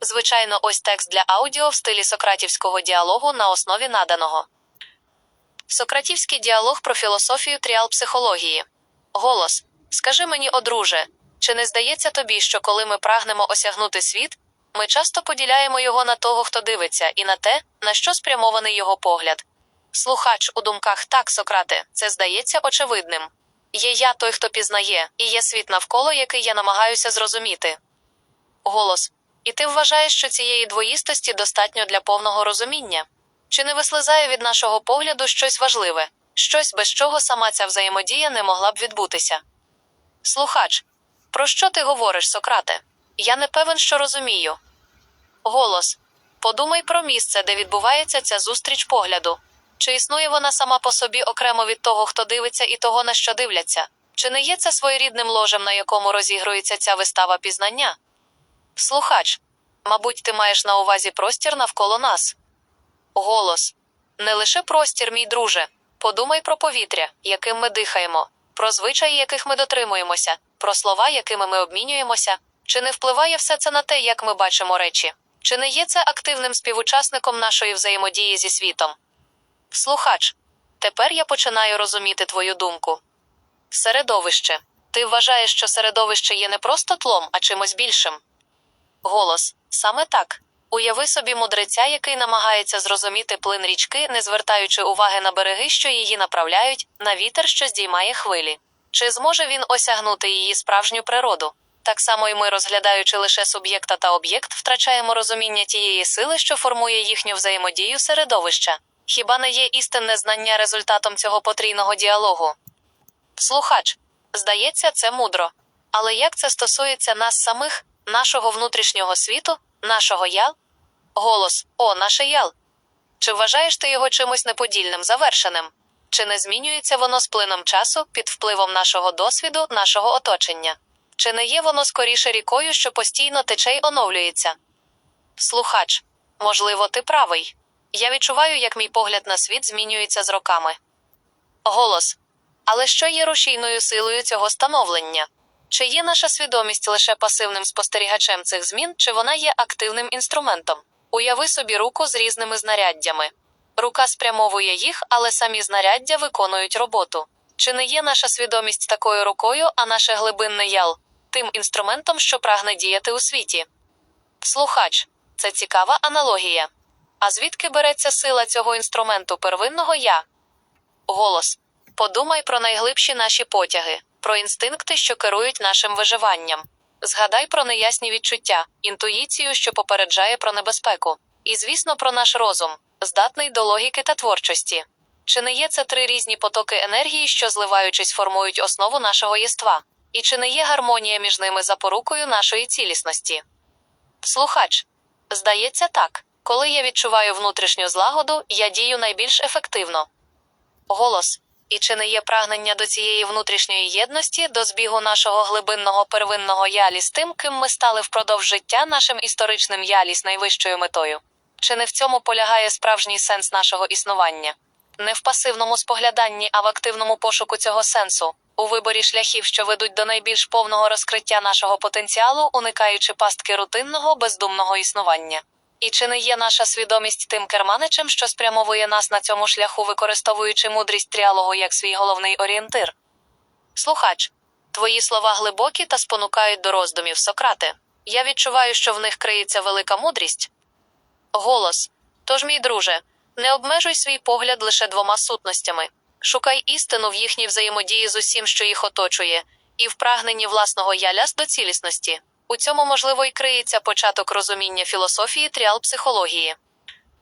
Звичайно, ось текст для аудіо в стилі сократівського діалогу на основі наданого. Сократівський діалог про філософію тріал-психології. Голос. Скажи мені, о друже, чи не здається тобі, що коли ми прагнемо осягнути світ, ми часто поділяємо його на того, хто дивиться, і на те, на що спрямований його погляд? Слухач у думках так, Сократе, це здається очевидним. Є я той, хто пізнає, і є світ навколо, який я намагаюся зрозуміти. Голос. І ти вважаєш, що цієї двоїстості достатньо для повного розуміння? Чи не вислизає від нашого погляду щось важливе, щось, без чого сама ця взаємодія не могла б відбутися? Слухач, про що ти говориш, Сократе? Я не певен, що розумію. Голос. Подумай про місце, де відбувається ця зустріч погляду. Чи існує вона сама по собі окремо від того, хто дивиться, і того, на що дивляться? Чи не є це своєрідним ложем, на якому розігрується ця вистава пізнання? Слухач, мабуть, ти маєш на увазі простір навколо нас. Голос. Не лише простір, мій друже. Подумай про повітря, яким ми дихаємо, про звичаї, яких ми дотримуємося, про слова, якими ми обмінюємося. Чи не впливає все це на те, як ми бачимо речі? Чи не є це активним співучасником нашої взаємодії зі світом? Слухач, тепер я починаю розуміти твою думку. Середовище. Ти вважаєш, що середовище є не просто тлом, а чимось більшим. Голос. Саме так. Уяви собі мудреця, який намагається зрозуміти плин річки, не звертаючи уваги на береги, що її направляють, на вітер, що здіймає хвилі. Чи зможе він осягнути її справжню природу? Так само й ми, розглядаючи лише суб'єкта та об'єкт, втрачаємо розуміння тієї сили, що формує їхню взаємодію середовища. Хіба не є істинне знання результатом цього потрійного діалогу? Слухач, здається, це мудро. Але як це стосується нас самих, нашого внутрішнього світу, нашого я? Голос О, наше ял. Чи вважаєш ти його чимось неподільним, завершеним? Чи не змінюється воно з плином часу під впливом нашого досвіду, нашого оточення? Чи не є воно скоріше рікою, що постійно тече й оновлюється? Слухач, можливо, ти правий. Я відчуваю, як мій погляд на світ змінюється з роками. Голос. Але що є рушійною силою цього становлення? Чи є наша свідомість лише пасивним спостерігачем цих змін, чи вона є активним інструментом? Уяви собі руку з різними знаряддями. Рука спрямовує їх, але самі знаряддя виконують роботу. Чи не є наша свідомість такою рукою, а наше глибинне ял тим інструментом, що прагне діяти у світі? Слухач це цікава аналогія. А звідки береться сила цього інструменту первинного я? Голос. Подумай про найглибші наші потяги, про інстинкти, що керують нашим виживанням. Згадай про неясні відчуття, інтуїцію, що попереджає про небезпеку, і, звісно, про наш розум, здатний до логіки та творчості. Чи не є це три різні потоки енергії, що, зливаючись, формують основу нашого єства? І чи не є гармонія між ними запорукою нашої цілісності? Слухач. Здається, так. Коли я відчуваю внутрішню злагоду, я дію найбільш ефективно. Голос. І чи не є прагнення до цієї внутрішньої єдності, до збігу нашого глибинного первинного ялі з тим, ким ми стали впродовж життя нашим історичним ялі з найвищою метою? Чи не в цьому полягає справжній сенс нашого існування? Не в пасивному спогляданні, а в активному пошуку цього сенсу, у виборі шляхів, що ведуть до найбільш повного розкриття нашого потенціалу, уникаючи пастки рутинного, бездумного існування. І чи не є наша свідомість тим керманичем, що спрямовує нас на цьому шляху, використовуючи мудрість тріалогу як свій головний орієнтир? Слухач, твої слова глибокі та спонукають до роздумів, Сократе. Я відчуваю, що в них криється велика мудрість. Голос. Тож, мій друже, не обмежуй свій погляд лише двома сутностями. Шукай істину в їхній взаємодії з усім, що їх оточує, і в прагненні власного яляс до цілісності. У цьому, можливо, і криється початок розуміння філософії тріал-психології.